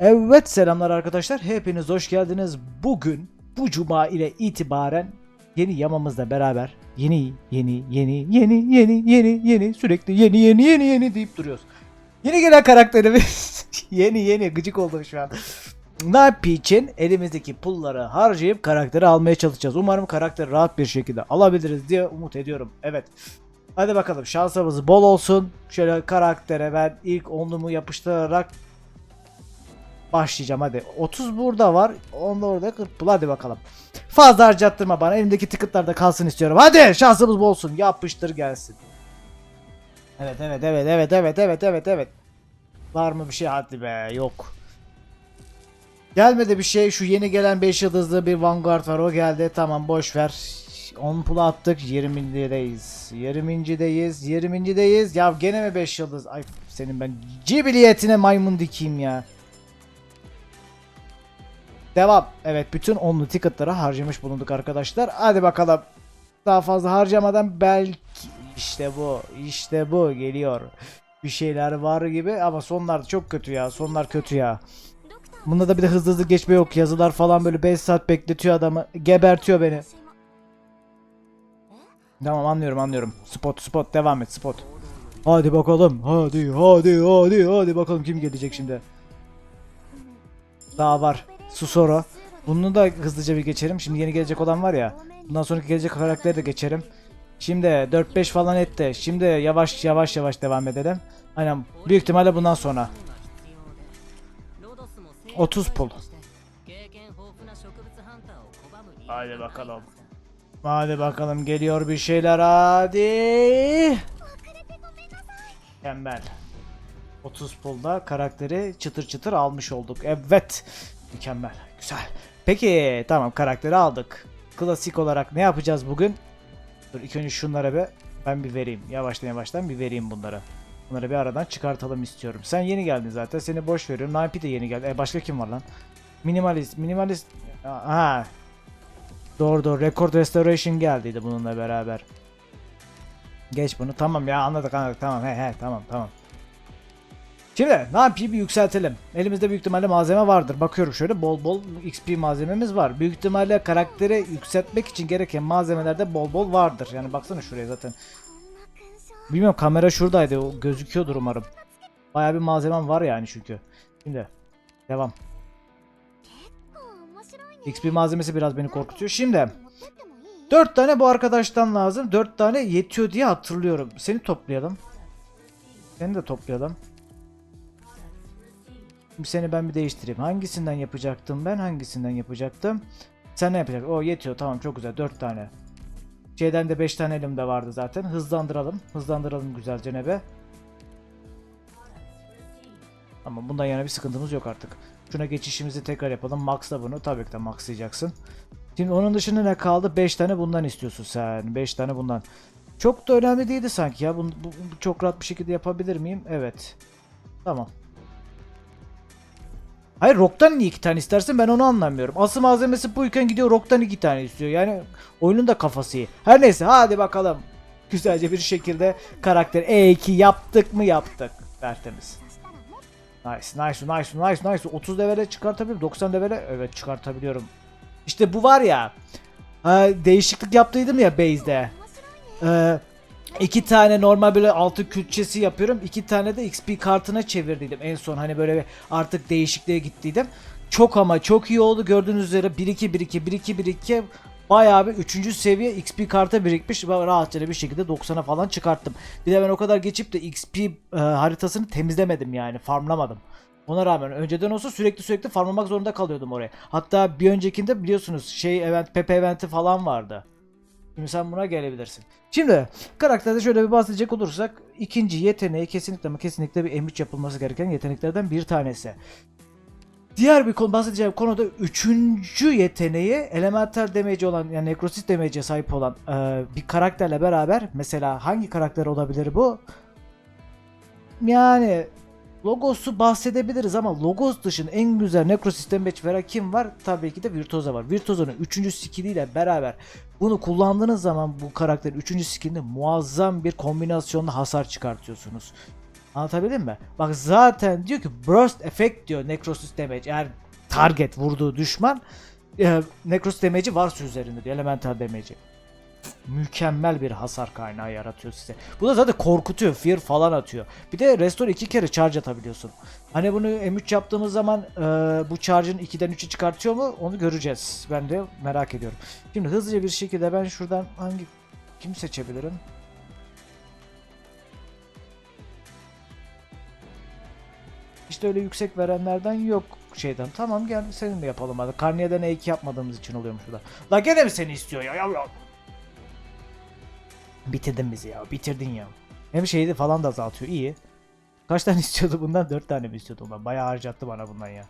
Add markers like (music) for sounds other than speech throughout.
Evet selamlar arkadaşlar. Hepiniz hoş geldiniz. Bugün bu cuma ile itibaren yeni yamamızla beraber yeni yeni yeni yeni yeni yeni yeni sürekli yeni yeni yeni yeni deyip duruyoruz. Yeni gelen karakterimiz (laughs) yeni yeni gıcık oldum şu an. Napi için elimizdeki pulları harcayıp karakteri almaya çalışacağız. Umarım karakteri rahat bir şekilde alabiliriz diye umut ediyorum. Evet. Hadi bakalım şansımız bol olsun. Şöyle karaktere ben ilk onlumu yapıştırarak başlayacağım hadi. 30 burada var. Onda orada 40 bul hadi bakalım. Fazla harcattırma bana. Elimdeki ticketlar da kalsın istiyorum. Hadi şansımız bol olsun. Yapıştır gelsin. Evet evet evet evet evet evet evet evet. Var mı bir şey hadi be yok. Gelmedi bir şey. Şu yeni gelen 5 yıldızlı bir Vanguard var. O geldi. Tamam boş ver. 10 pula attık. 20'deyiz. 20'deyiz. 20'deyiz. Ya gene mi 5 yıldız? Ay senin ben cibiliyetine maymun dikeyim ya. Devam. Evet bütün onlu ticketları harcamış bulunduk arkadaşlar. Hadi bakalım. Daha fazla harcamadan belki işte bu işte bu geliyor. Bir şeyler var gibi ama sonlar çok kötü ya. Sonlar kötü ya. Bunda da bir de hızlı hızlı geçme yok. Yazılar falan böyle 5 saat bekletiyor adamı. Gebertiyor beni. Tamam anlıyorum anlıyorum. Spot spot devam et spot. Hadi bakalım. Hadi hadi hadi hadi bakalım kim gelecek şimdi. Daha var. Susoro. Bunu da hızlıca bir geçelim. Şimdi yeni gelecek olan var ya. Bundan sonraki gelecek karakteri de geçerim. Şimdi 4-5 falan etti. Şimdi yavaş yavaş yavaş devam edelim. Aynen. Büyük ihtimalle bundan sonra. 30 pul. Hadi bakalım. Hadi bakalım geliyor bir şeyler hadi. Mükemmel. 30 pulda karakteri çıtır çıtır almış olduk. Evet. Mükemmel. Güzel. Peki tamam karakteri aldık. Klasik olarak ne yapacağız bugün? Dur ilk önce şunlara bir ben bir vereyim. Yavaştan yavaştan bir vereyim bunları. Bunları bir aradan çıkartalım istiyorum. Sen yeni geldin zaten. Seni boş veriyorum. Naipi de yeni geldi. E, başka kim var lan? Minimalist. Minimalist. Ha. Doğru doğru. Record Restoration geldiydi bununla beraber. Geç bunu. Tamam ya anladık anladık. Tamam he he tamam tamam. Şimdi ne yapayım bir yükseltelim. Elimizde büyük ihtimalle malzeme vardır. Bakıyorum şöyle bol bol XP malzememiz var. Büyük ihtimalle karakteri yükseltmek için gereken malzemelerde bol bol vardır. Yani baksana şuraya zaten. Bilmiyorum kamera şuradaydı. O gözüküyordur umarım. Bayağı bir malzemem var yani çünkü. Şimdi devam. XP malzemesi biraz beni korkutuyor. Şimdi 4 tane bu arkadaştan lazım. 4 tane yetiyor diye hatırlıyorum. Seni toplayalım. Seni de toplayalım. Seni ben bir değiştireyim. Hangisinden yapacaktım ben? Hangisinden yapacaktım? Sen ne yapacaksın? O yetiyor. Tamam çok güzel. 4 tane. Şeyden de 5 tane elimde vardı zaten. Hızlandıralım. Hızlandıralım güzelce nebe. Ama bundan yana bir sıkıntımız yok artık. Şuna geçişimizi tekrar yapalım. Max'la bunu. Tabii ki de maxlayacaksın. Şimdi onun dışında ne kaldı? 5 tane bundan istiyorsun sen. 5 tane bundan. Çok da önemli değildi sanki ya. Bunu, bu, bu çok rahat bir şekilde yapabilir miyim? Evet. Tamam. Hayır Rock'tan niye iki tane istersin ben onu anlamıyorum. Asıl malzemesi buyken gidiyor Rock'tan iki tane istiyor. Yani oyunun da kafası iyi. Her neyse hadi bakalım. Güzelce bir şekilde karakter E2 yaptık mı yaptık. Tertemiz. Nice nice nice nice nice. 30 levele çıkartabiliyorum. 90 levele evet çıkartabiliyorum. İşte bu var ya. e, değişiklik yaptıydım ya base'de. E, iki tane normal böyle altı külçesi yapıyorum. iki tane de XP kartına çevirdiydim en son. Hani böyle artık değişikliğe gittiydim. Çok ama çok iyi oldu. Gördüğünüz üzere 1-2 1-2 1-2 1-2 bayağı bir 3. seviye XP karta birikmiş. Ben rahatça bir şekilde 90'a falan çıkarttım. Bir de ben o kadar geçip de XP e, haritasını temizlemedim yani. Farmlamadım. Ona rağmen önceden olsa sürekli sürekli farmlamak zorunda kalıyordum oraya. Hatta bir öncekinde biliyorsunuz şey event Pepe eventi falan vardı. Şimdi sen buna gelebilirsin. Şimdi karakterde şöyle bir bahsedecek olursak ikinci yeteneği kesinlikle ama kesinlikle bir M3 yapılması gereken yeteneklerden bir tanesi. Diğer bir konu bahsedeceğim konuda üçüncü yeteneği elemental damage olan yani necrosis damage'e sahip olan e, bir karakterle beraber mesela hangi karakter olabilir bu? Yani Logos'u bahsedebiliriz ama Logos dışında en güzel Necrosis damage veren kim var? Tabii ki de Virtuosa var. Virtuosa'nın 3. skilliyle beraber bunu kullandığınız zaman bu karakterin 3. skillinde muazzam bir kombinasyonla hasar çıkartıyorsunuz. Anlatabildim mi? Bak zaten diyor ki burst effect diyor necrosis damage. Eğer target vurduğu düşman e, necrosis damage'i varsa üzerinde diyor. Elemental damage'i. Mükemmel bir hasar kaynağı yaratıyor size. Bu da zaten korkutuyor. Fear falan atıyor. Bir de restore iki kere charge atabiliyorsun. Hani bunu M3 yaptığımız zaman e, bu charge'ın 2'den 3'ü çıkartıyor mu? Onu göreceğiz. Ben de merak ediyorum. Şimdi hızlıca bir şekilde ben şuradan hangi kim seçebilirim? İşte öyle yüksek verenlerden yok şeyden. Tamam gel seninle yapalım hadi. Karniyeden E2 yapmadığımız için oluyormuş bu da. La gene mi seni istiyor ya yavrum? Bitirdin bizi ya. Bitirdin ya. Hem şeydi falan da azaltıyor. iyi. Kaç tane (laughs) istiyordu bundan? 4 tane mi istiyordu bundan? Bayağı harcattı bana bundan ya.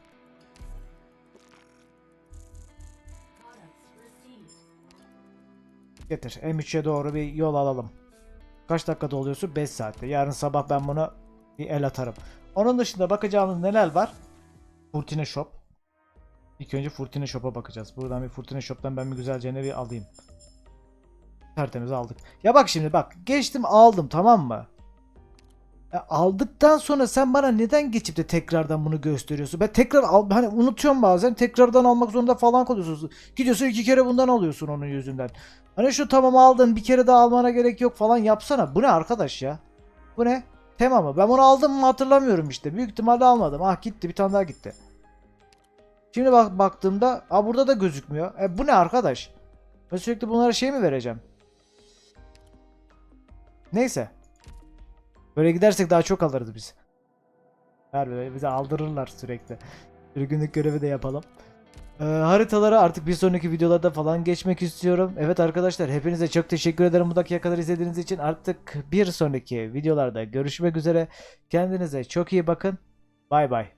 Getir. M3'e doğru bir yol alalım. Kaç dakikada oluyorsun? 5 saatte. Yarın sabah ben buna bir el atarım. Onun dışında bakacağımız neler var? Furtine Shop. İlk önce Furtine Shop'a bakacağız. Buradan bir Furtine Shop'tan ben bir güzelce bir alayım. Tertemiz aldık. Ya bak şimdi bak. Geçtim aldım tamam mı? Ya aldıktan sonra sen bana neden geçip de tekrardan bunu gösteriyorsun? Ben tekrar al, hani unutuyorum bazen tekrardan almak zorunda falan kalıyorsun. Gidiyorsun iki kere bundan alıyorsun onun yüzünden. Hani şu tamam aldın bir kere daha almana gerek yok falan yapsana. Bu ne arkadaş ya? Bu ne? Tema mı? Ben bunu aldım mı hatırlamıyorum işte. Büyük ihtimalle almadım. Ah gitti bir tane daha gitti. Şimdi bak baktığımda aa burada da gözükmüyor. E bu ne arkadaş? Ben sürekli bunlara şey mi vereceğim? Neyse. Böyle gidersek daha çok alırız biz. Harbi bize aldırırlar sürekli. Bir günlük görevi de yapalım. Ee, haritalara artık bir sonraki videolarda falan geçmek istiyorum. Evet arkadaşlar hepinize çok teşekkür ederim bu dakikaya kadar izlediğiniz için. Artık bir sonraki videolarda görüşmek üzere. Kendinize çok iyi bakın. Bay bay.